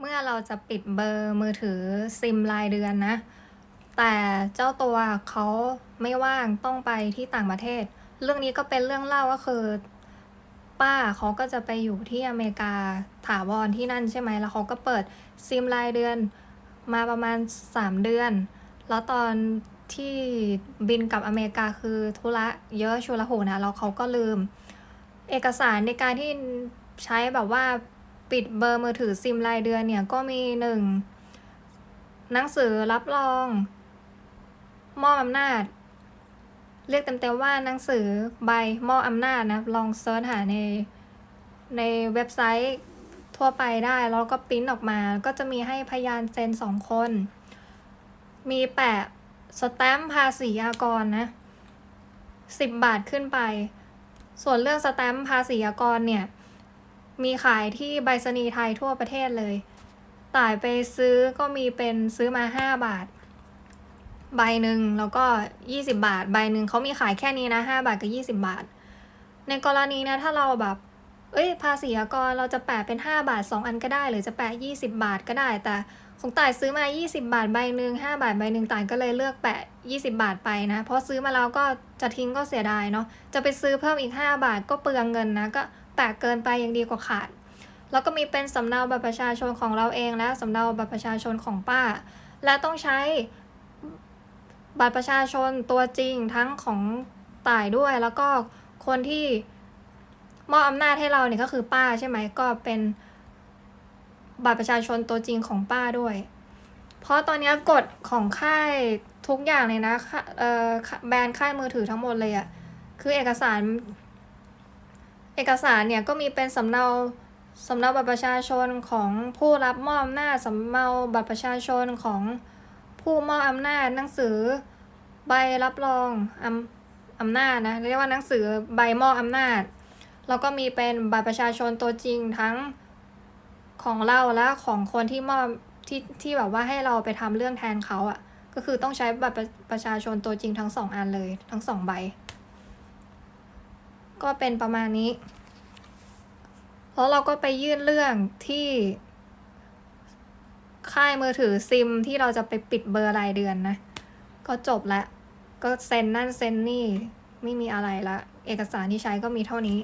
เมื่อเราจะปิดเบอร์มือถือซิมรายเดือนนะ แต่เจ้าตัวเขาไม่ว่างต้องไปที่ต่างประเทศ เรื่องนี้ก็เป็นเรื่องเล่าก็คือ ป้าเขาก็จะไปอยู่ที่อเมริกาถาวรที่นั่นใช่ไหมแล้วเขาก็เปิดซิมรายเดือนมาประมาณ 3 เดือน แล้วตอนที่บินกลับอเมริกาคือธุระเยอะชุลหูนะแล้วเขาก็ลืม เอกสารในการที่ใช้แบบว่า ปิดเบอร์มือถือซิมรายเดือนเนี่ยก็มีหนึ่งหนังสือรับรอง มอบอำนาจ เรียกเต็มๆว่าหนังสือใบมอบอำนาจนะลองเซิร์ชหาในในเว็บไซต์ทั่วไปได้แล้วก็ปริ้นออกมา ก็จะมีให้พยานเซ็นสองคน มีแปะสแตมป์ภาษีอากรนะสิบบาทขึ้นไป ส่วนเรื่องสแตมป์ภาษีอากรเนี่ย มีขายที่ใบสนีไทยทั่วประเทศเลย ต่ายไปซื้อก็มีเป็นซื้อมาห้าบาท ใบหนึ่งแล้วก็ยี่สิบาท ใบหนึ่งเขามีขายแค่นี้นะห้าบาทกับยี่สิบาท ในกรณีนะถ้าเราแบบ เอ้ย ภาษีอากรเราจะแปะเป็นห้าบาทสองอันก็ได้ หรือจะแปะยี่สิบาทก็ได้ แต่ของต่ายซื้อมา 20 บาทใบหนึ่ง5บาทใบหนึ่งต่ายก็เลยเลือกแปะ 20 บาทไปนะ เพราะซื้อมาแล้วก็จะทิ้งก็เสียดายเนาะ จะไปซื้อเพิ่มอีก 5 บาทก็เปลืองเงินนะ ก็ แปะเกินไปยังดีกว่าขาด แล้วก็มีเป็นสำเนาบัตรประชาชนของเราเองและสำเนาบัตรประชาชนของป้า และต้องใช้บัตรประชาชนตัวจริงทั้งของต่ายด้วย แล้วก็คนที่มอบอำนาจให้เราเนี่ยก็คือป้าใช่ไหมก็เป็นบัตรประชาชนตัวจริงของป้าด้วย เพราะตอนนี้กฎของค่ายทุกอย่างเลยนะค่ะเอ่อแบรนด์ค่ายมือถือทั้งหมดเลยอะคือเอกสาร เอกสารเนี่ยก็มีเป็นสำเนาสำเนาบัตรประชาชนของผู้รับมอบอำนาจสำเนาบัตรประชาชนของผู้มอบอำนาจหนังสือ ใบรับรองอำอำนาจนะเรียกว่าหนังสือใบมอบอำนาจ แล้วก็มีเป็นบัตรประชาชนตัวจริงทั้งของเราและของคนที่มอบที่ที่แบบว่าให้เราไปทำเรื่องแทนเขาอะ่ะก็คือต้องใช้บัตรประชาชนตัวจริงทั้งสองอันเลยทั้งสองใบ ก็เป็นประมาณนี้ แล้วเราก็ไปยื่นเรื่องที่ ค่ายมือถือซิมที่เราจะไปปิดเบอร์รายเดือนนะ ก็จบละก็เซ็นนั่นเซ็นนี่ ไม่มีอะไรละ เอกสารที่ใช้ก็มีเท่านี้